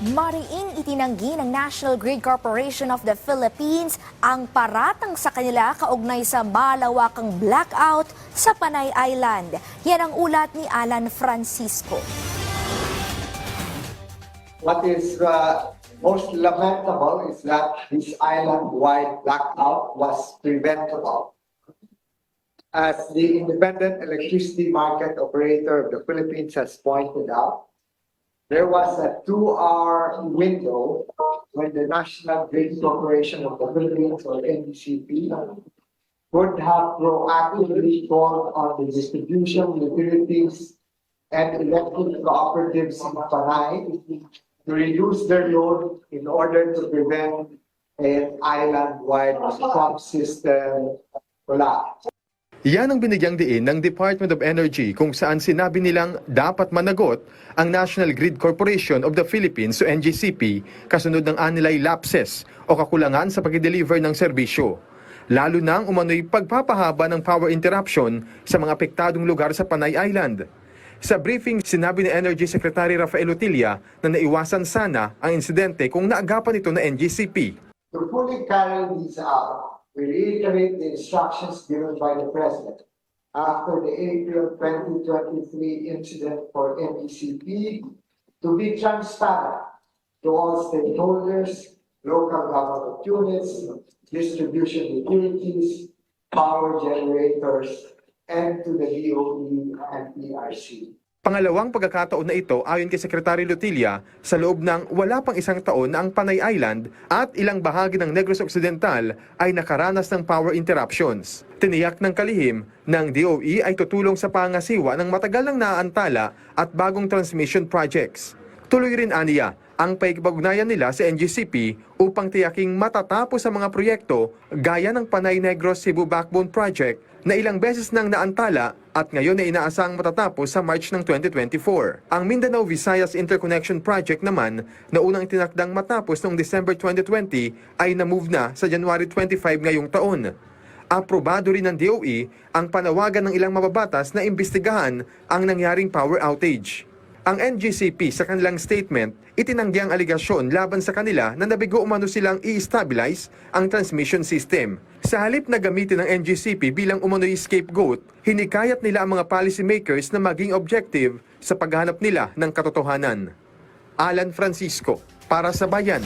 Mariing itinanggi ng National Grid Corporation of the Philippines ang paratang sa kanila kaugnay sa malawakang blackout sa Panay Island. Yan ang ulat ni Alan Francisco. What is uh, most lamentable is that this island-wide blackout was preventable. As the Independent Electricity Market Operator of the Philippines has pointed out, there was a two-hour window when the National Grid Corporation of the Philippines, or NGCP, would have proactively called on the distribution utilities and electric cooperatives in Panay to reduce their load in order to prevent an island-wide pump system collapse. Yan ang binigyang diin ng Department of Energy kung saan sinabi nilang dapat managot ang National Grid Corporation of the Philippines o NGCP kasunod ng anilay lapses o kakulangan sa pag-deliver ng serbisyo. Lalo nang umano'y pagpapahaba ng power interruption sa mga apektadong lugar sa Panay Island. Sa briefing, sinabi ni Energy Secretary Rafael Utilla na naiwasan sana ang insidente kung naagapan ito na NGCP. To fully carry these out, we reiterate the instructions given by the President after the April 2023 incident for NECP to be transparent to all stakeholders, local government units, distribution utilities, power generators, and to the DOE and PRC. Pangalawang pagkakataon na ito ayon kay Secretary Lutilla sa loob ng wala pang isang taon na ang Panay Island at ilang bahagi ng Negros Occidental ay nakaranas ng power interruptions. Tiniyak ng kalihim ng DOE ay tutulong sa pangasiwa ng matagal nang naaantala at bagong transmission projects. Tuloy rin aniya ang paikipag-ugnayan nila sa NGCP upang tiyaking matatapos ang mga proyekto gaya ng Panay Negros Cebu Backbone Project na ilang beses nang naantala at ngayon ay inaasang matatapos sa March ng 2024. Ang Mindanao Visayas Interconnection Project naman na unang tinakdang matapos noong December 2020 ay na-move na sa January 25 ngayong taon. Aprobado rin ng DOE ang panawagan ng ilang mababatas na imbestigahan ang nangyaring power outage. Ang NGCP sa kanilang statement, itinanggi ang aligasyon laban sa kanila na nabigo umano silang i-stabilize ang transmission system. Sa halip na gamitin ng NGCP bilang umano'y scapegoat, hinikayat nila ang mga policymakers na maging objective sa paghanap nila ng katotohanan. Alan Francisco, para sa Bayan.